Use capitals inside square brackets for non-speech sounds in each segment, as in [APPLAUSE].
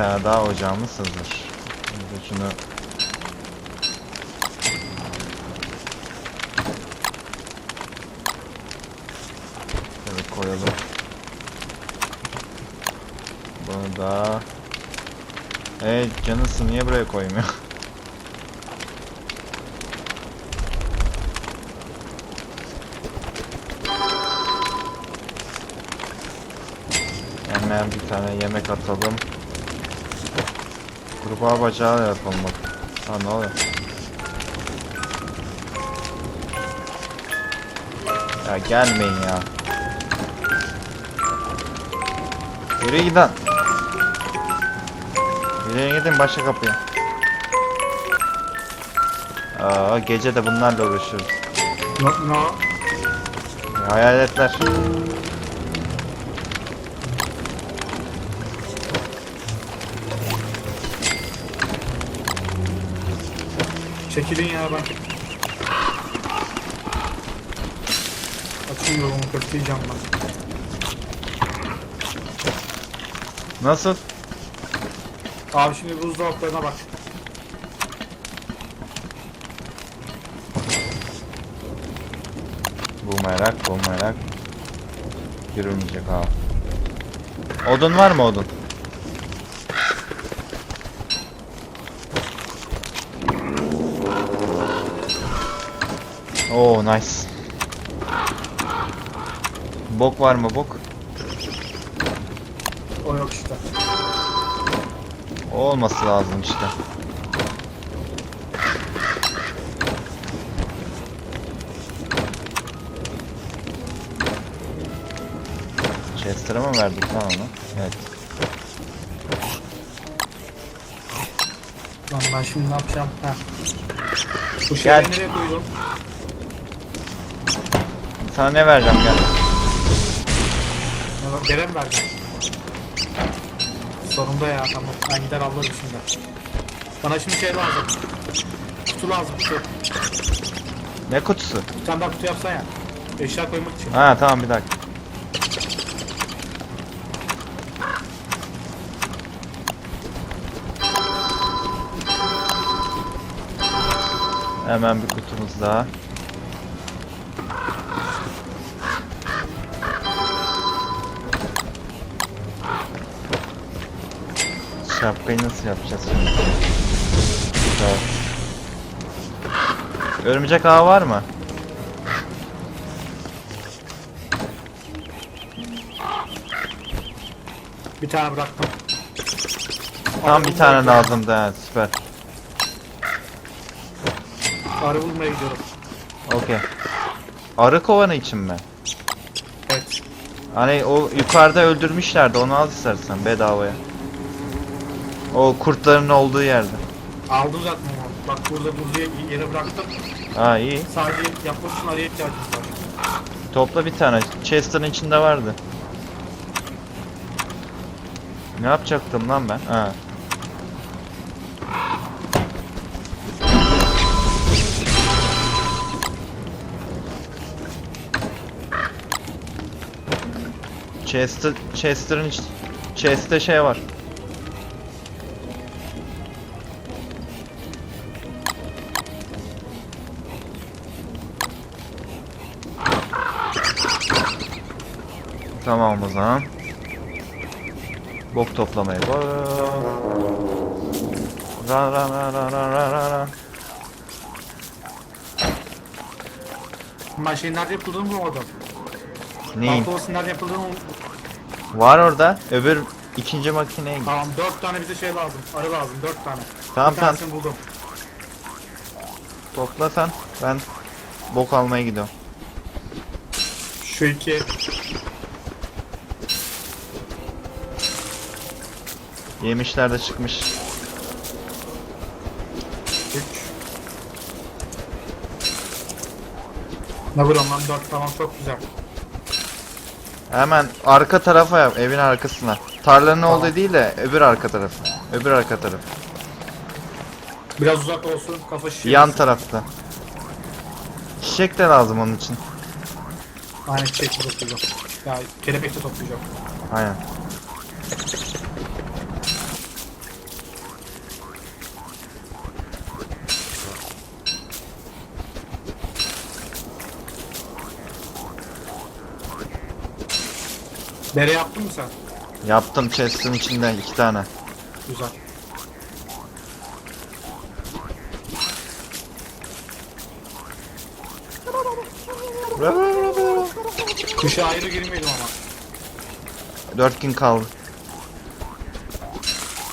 Tane daha ocağımız hazır. Şimdi şunu Şöyle koyalım. Bunu da Evet canısı niye buraya koymuyor? [LAUGHS] Hemen bir tane yemek atalım. Kurbağa bacağı yapalım bak. Ha ne oluyor? Ya gelmeyin ya. Yürü gidin. Yürüyün gidin başka kapıya. Aa gece de bunlarla uğraşıyoruz. No, no. Hayaletler. Çekilin ya ben. Açın yolumu kökleyeceğim ben. Nasıl? Abi şimdi buzdolaplarına bak. Bu merak, bu merak. Yürümeyecek ha. Odun var mı odun? Oo nice. Bok var mı bok? O yok işte. O olması lazım işte. Chester'a mı verdik lan onu? Evet. Lan ben şimdi ne yapacağım? Heh. Bu Gel. şeyleri nereye koydum? Sana ne vereceğim gel. Ya, Dere mi ya tamam. Ben gider alırım şimdi. Bana şimdi şey lazım. Kutu lazım kutu. Ne kutusu? Bir tane daha kutu yapsan ya. Eşya koymak için. Ha tamam bir dakika. Hemen bir kutumuz daha. Şapkayı nasıl yapacağız şimdi? Güzel. Örümcek ağı var mı? Bir tane bıraktım. Tam bir tane lazımdı ha süper. Arı bulmaya gidiyorum. Okey. Arı kovanı için mi? Evet. Hani o yukarıda öldürmüşlerdi onu al istersen bedavaya. O kurtların olduğu yerde. Aldım zaten onu. Bak burada buzlu yere bıraktım. Ha iyi. Sadece yapmak için araya ihtiyacımız var. Topla bir tane. Chester'ın içinde vardı. Ne yapacaktım lan ben? Ha. Chester, Chester'ın Chest'te şey var. Tamam o zaman. Bok toplamaya bak. Ra ra ra ra ra ra ra ra. Ben şey nerede yapıldığını bulamadım. Neyin? Pantolası nerede yapıldığını. Var orada. Öbür ikinci makineye git. Tamam 4 tane bize şey lazım. Arı lazım 4 tane. Tamam bir tamam. tanesini buldum. Topla sen. Ben bok almaya gidiyorum. Şu iki. Yemişler de çıkmış. 3. Ne vuruyorum lan 4 tamam çok güzel. Hemen arka tarafa yap. Evin arkasına. Tarlanın Tamam. olduğu değil de öbür arka tarafı. Öbür arka tarafı. Biraz uzak olsun kafa şişiyor. Yan tarafta. Çiçek de lazım onun için. Aynen çiçek de toplayacağım. Ya kelebek de toplayacağım. Aynen. Dere yaptın mı sen? Yaptım chest'in içinde iki tane. Güzel. Kışa ayrı girmeyelim ama. Dört gün kaldı.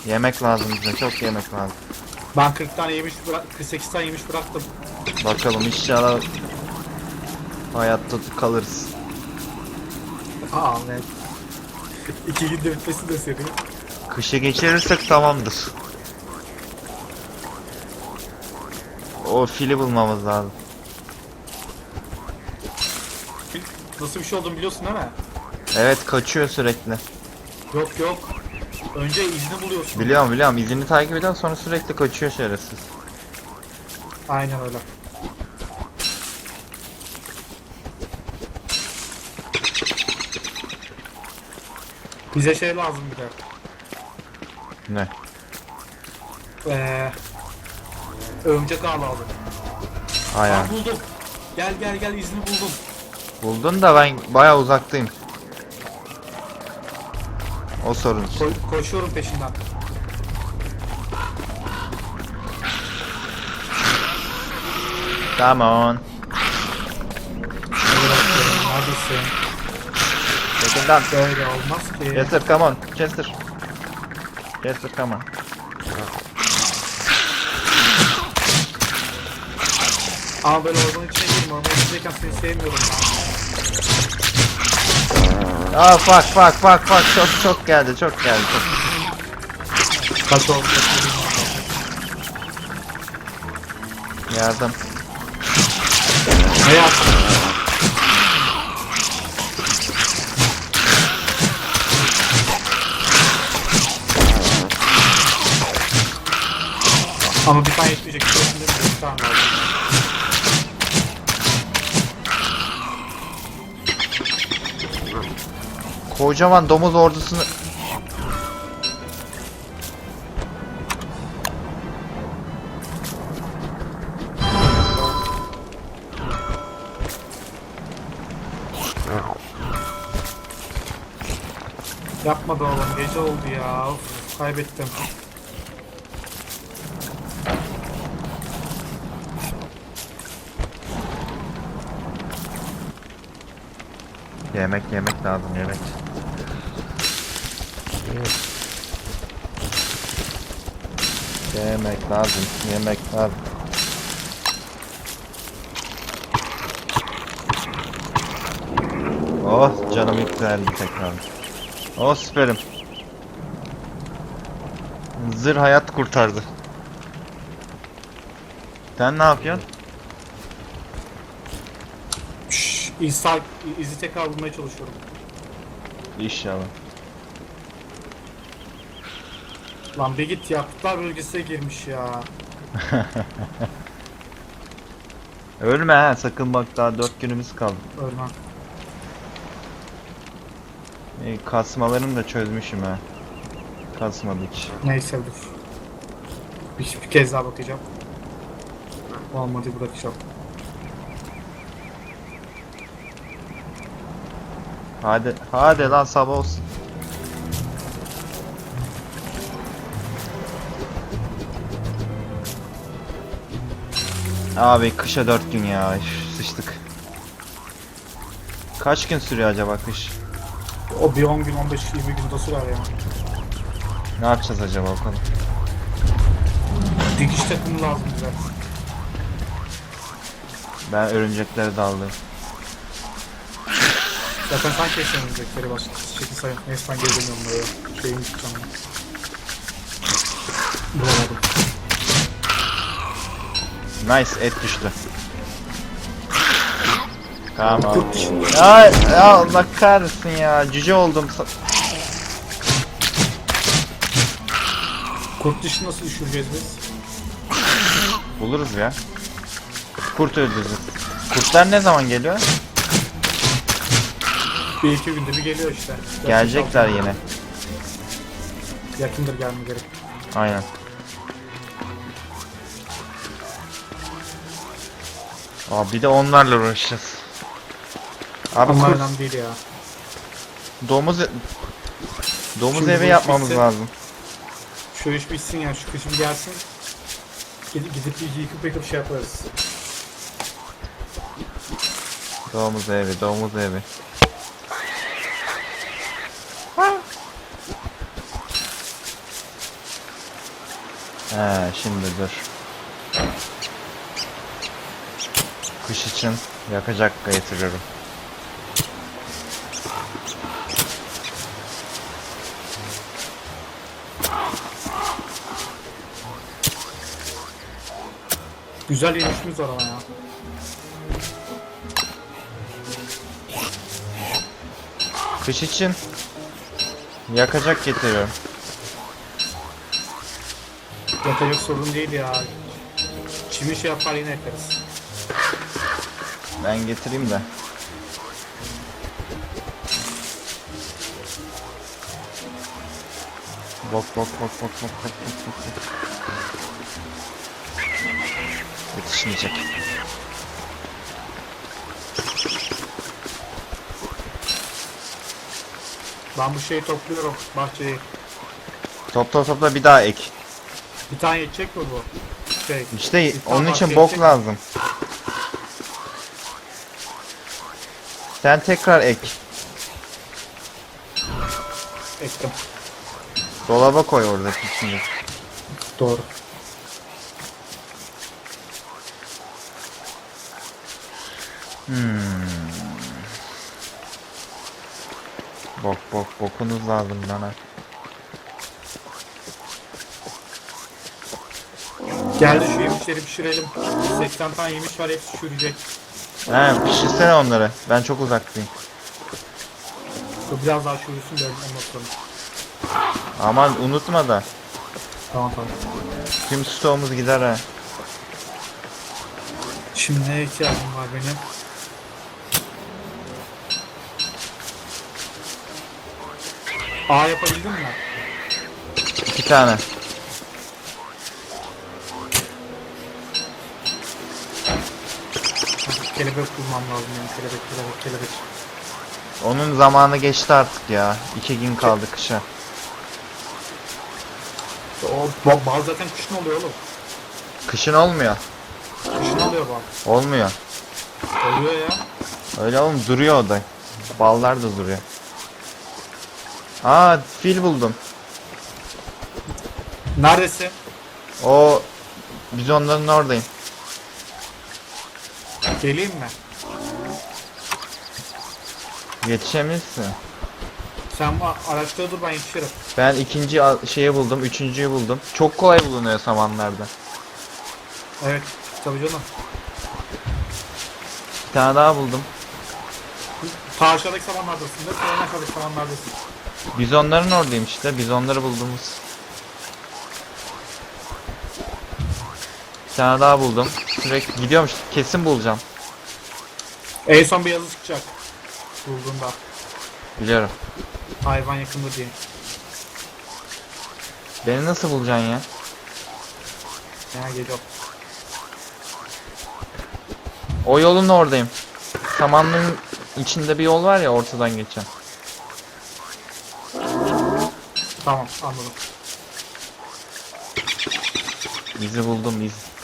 Yemek lazım bize. Çok yemek lazım. Ben 40 tane yemiş bırak 48 tane yemiş bıraktım. Bakalım inşallah hayatta kalırız. Aa evet. İki günde bitmesi de seri. Kışı geçirirsek tamamdır. O fili bulmamız lazım. Nasıl bir şey olduğunu biliyorsun değil mi? Evet kaçıyor sürekli. Yok yok. Önce izni buluyorsun. Biliyorum biliyorum izini takip ediyorum sonra sürekli kaçıyor şerefsiz. Aynen öyle. Bize şey lazım bir de. Ne? Ee, örümcek ağ lazım. Aynen. Aa, buldum. Gel gel gel izni buldum. Buldun da ben baya uzaktayım. O sorun. Ko- koşuyorum peşinden. Come on. Yakından. Böyle olmaz ki. Chester come on. Chester. Chester come on. Ama böyle ormanın içine girme. Ormanın içindeyken seni sevmiyorum. Aa fuck fuck fuck fuck çok çok geldi çok geldi çok. Kaç oldu? Yardım. Ne yaptın? Ama bir tane yetmeyecek. İçerisinde bir tane lazım. Kocaman domuz ordusunu Yapma be oğlum. Gece oldu ya. Of, kaybettim. Yemek yemek lazım yemek. Yemek lazım, yemek lazım. Oh canım yükseldi tekrar. Oh süperim. Zır hayat kurtardı. Sen ne yapıyorsun? İsa, izi tekrar bulmaya çalışıyorum. İnşallah. Lan bir git ya. Kutlar bölgesine girmiş ya. [LAUGHS] Ölme ha sakın bak daha 4 günümüz kaldı. Ölmem. E, kasmalarını da çözmüşüm ha. Kasmadı hiç. Neyse dur. Bir, bir kez daha bakacağım. Olmadı bırakacağım. Hadi hadi lan sabah olsun. Abi kışa 4 gün ya. Sıçtık. Kaç gün sürüyor acaba kış? O bir 10 gün 15 20 gün de sürer ya. Ne yapacağız acaba bakalım. Dikiş takımı lazım bize. Ben örümceklere daldım. Zaten sen kesin önümüzdekleri başka. Çekil sayın. Neyse ben geri dönüyorum buraya. Şeyimi tutacağım. Bulamadım. Nice et düştü. Tamam. Ay ya Allah kahretsin ya. Cüce oldum. Kurt dişini nasıl düşüreceğiz biz? Buluruz ya. Kurt öldürürüz. Kurtlar ne zaman geliyor? Bir iki günde bir geliyor işte. Gelecekler yine. Yakındır gelmeleri. Aynen. Aa bir de onlarla uğraşacağız. Abi Onlar kurt, önemli değil ya. domuz domuz Şimdi bu evi yapmamız bitse- lazım. Şu iş bitsin ya. Şu kışın gelsin. Gidip, gidip bir yıkıp yıkıp şey yaparız. Domuz evi, domuz evi. He şimdi dur. Kış için yakacak getiriyorum. Güzel yemişimiz var ama ya. Kış için yakacak getiriyorum. Yakacak sorun değil ya. Çimi şey yapar yine yakarız. Ben getireyim de. Bak bak bak bak bak bak bak bak. bak. Yetişmeyecek. Ben bu şeyi topluyorum bahçeyi. Topla topla bir daha ek. Bir tane yetecek mi bu? Şey. İşte Bir tane onun için bahçe bok yetecek mi? lazım. Sen tekrar ek. Ektim. Dolaba koy oradaki içinde. Doğru. Bok bok bokunuz lazım bana. Geldi şu yemişleri pişirelim. 80 tane yemiş var hepsi çürüyecek. He pişirsene onları. Ben çok uzaktayım. Dur biraz daha çürüsün de sonra. Aman unutma da. Tamam tamam. Tüm stoğumuz gider ha. Şimdi neye ihtiyacım var benim? A yapabildin mi? İki tane. Kelebek bulmam lazım benim. Kelebek, kelebek, kelebek. Onun zamanı geçti artık ya. İki gün kaldı kışa. O bal, bal zaten kışın oluyor oğlum. Kışın olmuyor. Kışın oluyor bal. Olmuyor. Oluyor ya. Öyle oğlum duruyor o da. Ballar da duruyor. Aa fil buldum. Neredesin? O biz onların oradayım. Geleyim mi? Yetişebilirsin. Sen a- araçta dur ben yetişirim. Ben ikinci a- şeyi buldum, üçüncüyü buldum. Çok kolay bulunuyor samanlarda. Evet. Tabii canım. Bir tane daha buldum. Ta aşağıdaki samanlardasın mi? En aşağıdaki samanlardasın. Biz onların oradayım işte. Biz onları bulduğumuz. Bir tane daha buldum. Sürekli gidiyormuş. Kesin bulacağım. En son bir yazı çıkacak. Bulduğunda. Biliyorum. Hayvan yakında diye. Beni nasıl bulacaksın ya? Ya geliyor. O yolun oradayım. Samanlığın içinde bir yol var ya ortadan geçen. Tamam anladım. İzi buldum iz.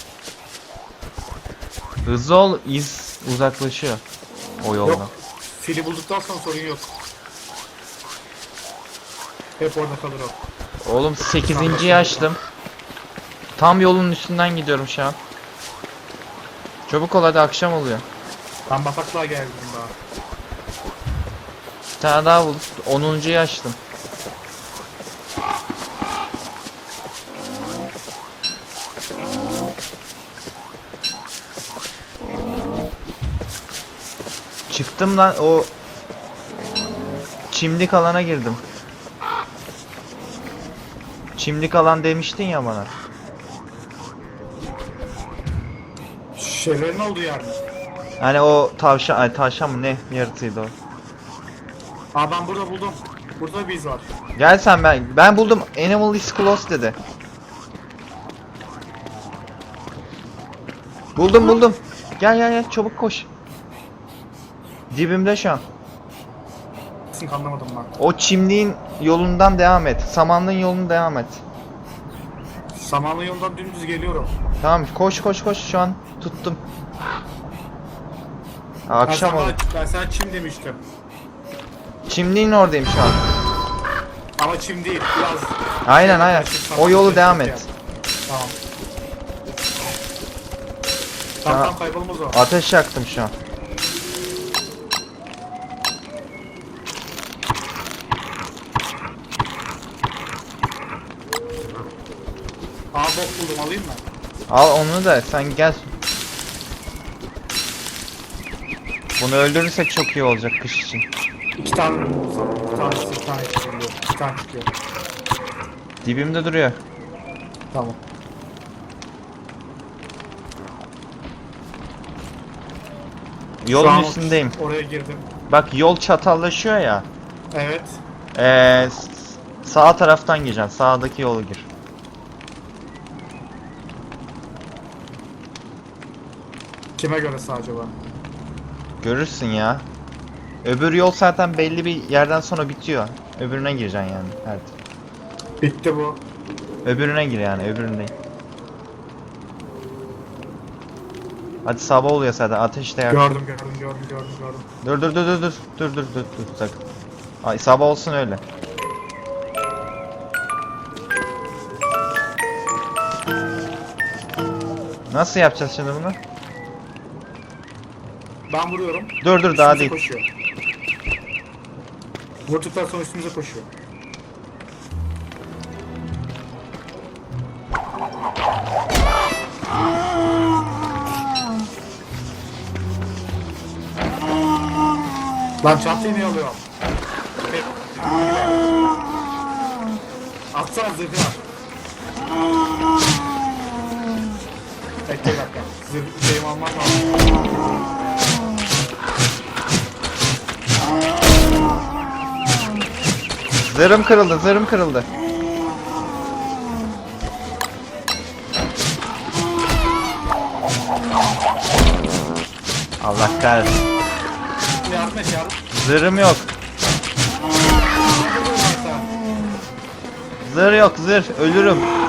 Hızlı ol iz uzaklaşıyor o yoldan. Yok. Fili bulduktan sonra sorun yok. Hep orada kalır o. Oğlum 8. açtım. Tam yolun üstünden gidiyorum şu an. Çabuk ol hadi akşam oluyor. Ben bataklığa geldim daha. Bir tane daha bul. 10. açtım. Çıktım lan o çimdik alana girdim. Çimdik alan demiştin ya bana. Şevrenin olduğu yer mi? Hani o tavşan, ay tavşan mı ne yaratıydı o. Aa ben burada buldum. Burada bir iz var. Gel sen ben ben buldum. Animal is close dedi. Buldum buldum. Gel gel gel çabuk koş. Dibimde şu an. Anlamadım ben. O çimliğin yolundan devam et. Samanlığın yolunu devam et. Samanlı yoldan dümdüz geliyorum. Tamam koş koş koş şu an tuttum. Akşam ben, oldu. sana, ben sana çim demiştim. Çimliğin oradayım şu an. Ama çim değil. Biraz. Aynen aynen. O yolu devam et. Tamam Tamam. tamam kaybolmaz o. Ateş yaktım şu an. Aa bok buldum alayım mı? Al onu da sen gel. Bunu öldürürsek çok iyi olacak kış için. İki tane bulsam. Bir tanesi bir tane çıkıyor. İki tane çıkıyor. Dibimde duruyor. Tamam. Yolun Şu an üstündeyim. Oraya girdim. Bak yol çatallaşıyor ya. Evet. Ee, s- sağ taraftan gireceksin. Sağdaki yolu gir. Kime göre acaba? Görürsün ya. Öbür yol zaten belli bir yerden sonra bitiyor. Öbürüne gireceksin yani. Evet. Bitti bu. Öbürüne gir yani öbürüne. Hadi sabah oluyor zaten. Ateş de yak. Gördüm gördüm gördüm gördüm gördüm. Dur dur dur dur dur. Dur dur dur dur sakın. Ay sabah olsun öyle. Nasıl yapacağız şimdi bunu? Ben vuruyorum. Dur dur daha üstümüze değil. Koşuyor. Vurduktan sonra üstümüze koşuyor. Lan çantayı niye alıyorum? Atsana zırhı at. Bekle bir dakika. Zırh şeyimi almam lazım. Zırhım kırıldı, zırhım kırıldı. Allah kahretsin. Yardım et yardım. Zırhım yok. Zırh yok, zırh. Ölürüm.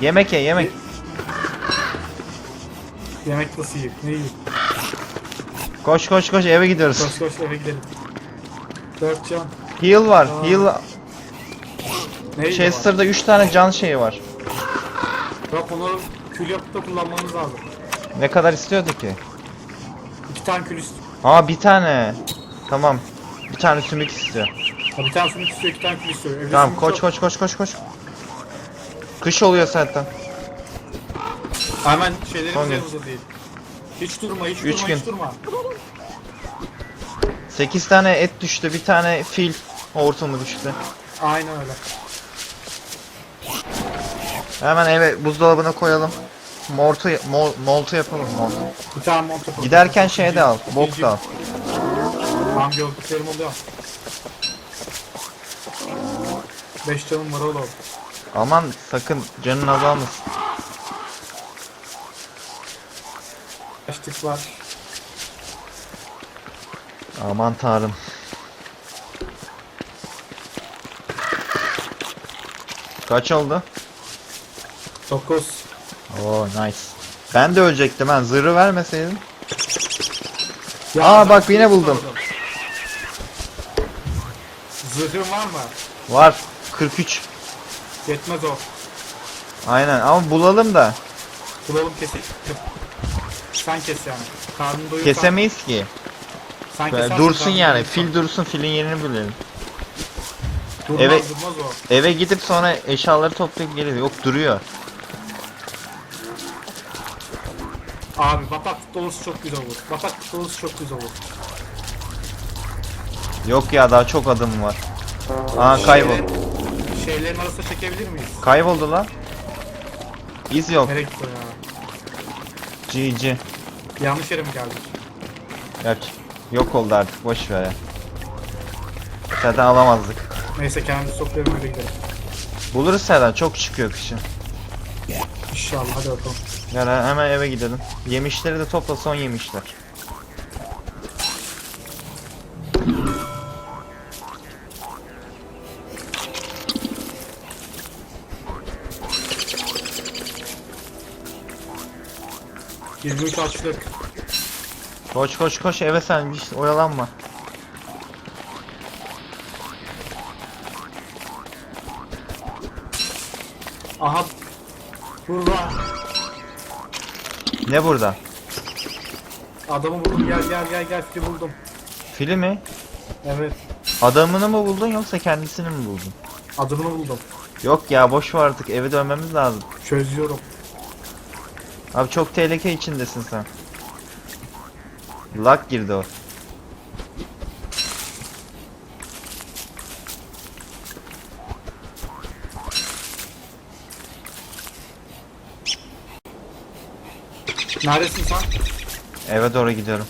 Yemek ye, yemek. Yemek nasıl yiyeyim? Ne yiyeyim? Koş koş koş eve gidiyoruz. Koş koş eve gidelim. Dört can. Heal var. Aa. Heal. Ne? Chester'da 3 tane can şeyi var. Yok onu kül yapıp da kullanmamız lazım. Ne kadar istiyordu ki? İki tane kül istiyor. Aa bir tane. Tamam. Bir tane sümük istiyor. Ha, bir tane sümük istiyor, iki tane kül istiyor. Evde Tamam koş yok. koş koş koş koş. Kış oluyor zaten. Hemen şeylerimiz Son gün. yanımızda değil. Hiç durma, hiç Üç durma, gün. hiç durma. 8 tane et düştü. Bir tane fil hortumu düştü. Aynen öyle. Hemen eve buzdolabına koyalım. mortu, mol, moltu yapalım mol. Bir tane mont yapalım. Giderken şey de al, bok da al. Tamam gördüklerim oluyor. 5 canım var oğlum. Aman sakın canın azalmasın. Kaçtık var. Aman tanrım. Kaç oldu? 9. Oo nice. Ben de ölecektim ben zırhı vermeseydim. Aa, bak yine buldum. Zırhın var mı? Var 43. Yetmez o. Aynen ama bulalım da Bulalım kesin. Sen kes yani. Karnını doyursan. kesemeyiz ki. Sen kesersin, dursun karnını yani doyursan. fil dursun filin yerini bilelim. Durmaz Evet. durmaz o. Eve gidip sonra eşyaları toplayıp geliyor. Yok duruyor. Abi bataklık dolusu çok güzel olur. Bataklık dolusu çok güzel olur. Yok ya daha çok adım var. Aa kaybol. Şeylerin- arasına çekebilir miyiz? Kayboldu lan. İz yok. Nereye gitti o ya? GG. Yanlış yere mi geldik? Gerçi yok oldu artık boş ver ya. Zaten alamazdık. Neyse kendimizi toplayalım öyle gidelim. Buluruz zaten çok çıkıyor kışın. İnşallah hadi bakalım. Yani hemen eve gidelim. Yemişleri de topla son yemişler. Yirmi üç açlık. Koş koş koş eve sen hiç oyalanma. Aha. Burada. Ne burada? Adamı buldum gel gel gel gel fili buldum. Fili mi? Evet. Adamını mı buldun yoksa kendisini mi buldun? Adını buldum. Yok ya boş ver artık eve dönmemiz lazım. Çözüyorum. Abi çok tehlike içindesin sen. Lag girdi o. Neredesin sen? Eve doğru gidiyorum.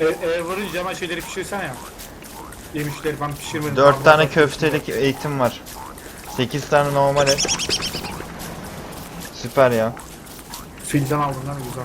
E, e varınca hemen şeyleri pişirsene ya. Yemişleri ben pişirmedim. 4 Ben tane köftelik eğitim var. 8 tane normal et. Süper ya. Filden aldım lan güzel.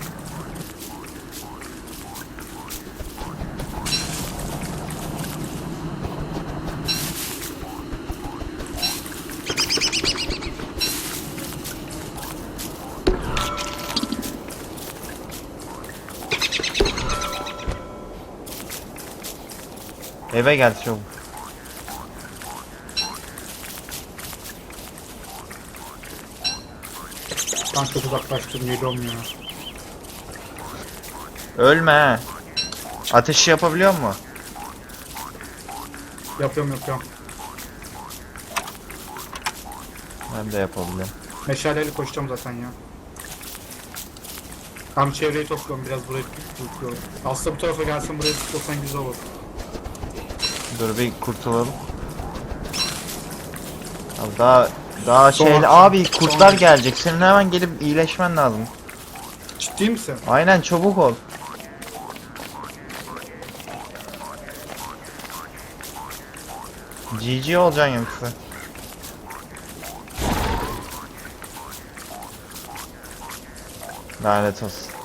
Eve gel çabuk. Ben çok uzaklaştım geliyorum ya. Ölme. Ateşi yapabiliyor mu? Yapıyorum yapıyorum. Ben de yapabiliyorum. Meşaleyle koşacağım zaten ya. Tam çevreyi topluyorum biraz burayı topluyorum. Aslında bu tarafa gelsin burayı tutulsan güzel olur. Dur bir kurtulalım. Abi daha daha Son şeyle akşam, abi son kurtlar akşam. gelecek. Senin hemen gelip iyileşmen lazım. Ciddi misin? Aynen çabuk ol. GG olacaksın yoksa. Lanet olsun.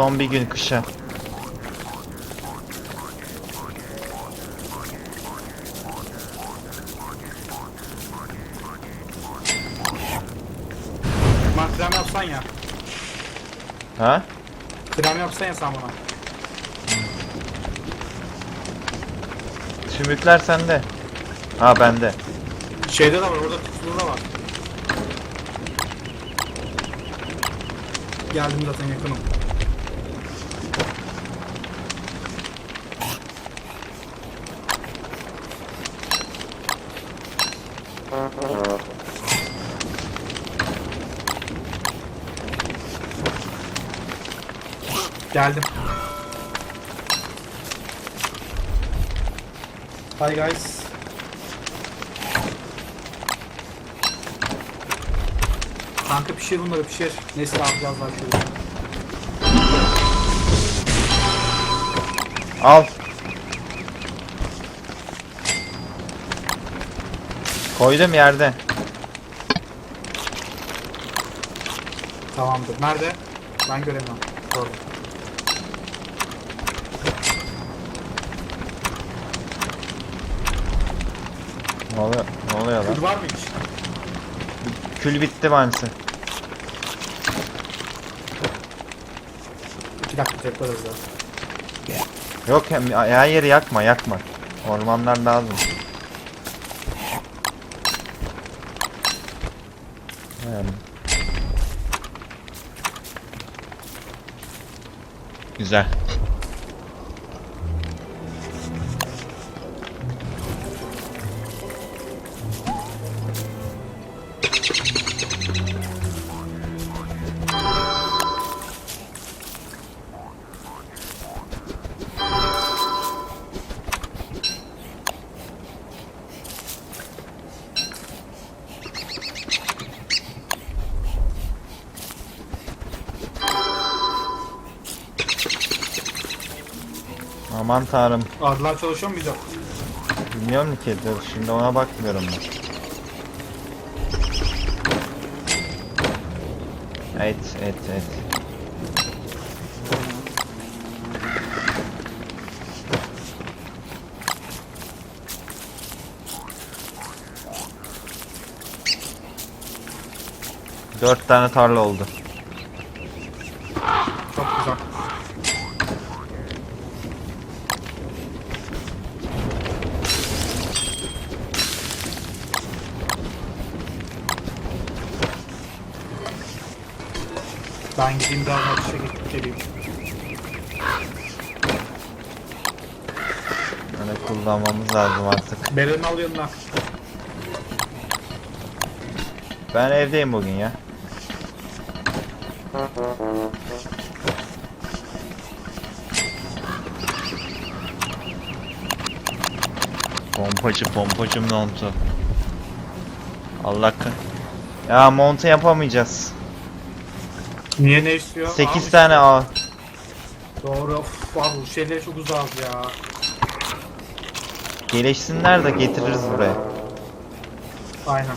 Son bir gün kışa. Bana krem yapsan ya. Ha? Krem yapsan ya sen bana. Sümükler sende. Ha bende. Şeyde de var orada tutulu da var. Geldim zaten yakınım. Geldim. Hi guys. Kanka pişir bunları pişir. Neyse biraz daha şöyle. Al. Koydum yerde. Tamamdır. Nerede? Ben göremiyorum. Orada. Ne oluyor, ne oluyor lan? Kül var mı hiç? Kül bitti maalesef. İki dakika tekrar hızlı. Yok her yeri yakma yakma. Ormanlar lazım. Yani. Güzel. Aman tanrım. Arılar çalışıyor mu dakika? Bilmiyorum ki dur şimdi ona bakmıyorum ben. Evet evet evet. Dört tane tarla oldu. Ben gideyim biraz atışa gidip geleyim. Öyle kullanmamız lazım artık. Beren'i al yanına. Ben evdeyim bugün ya. Pompacı pompacı montu. Allah kah- Ya montu yapamayacağız. Niye ne istiyor? 8 Abi, tane A. Doğru. Of abi bu şeyleri çok uzağız ya. Gelişsinler de getiririz buraya. Aynen.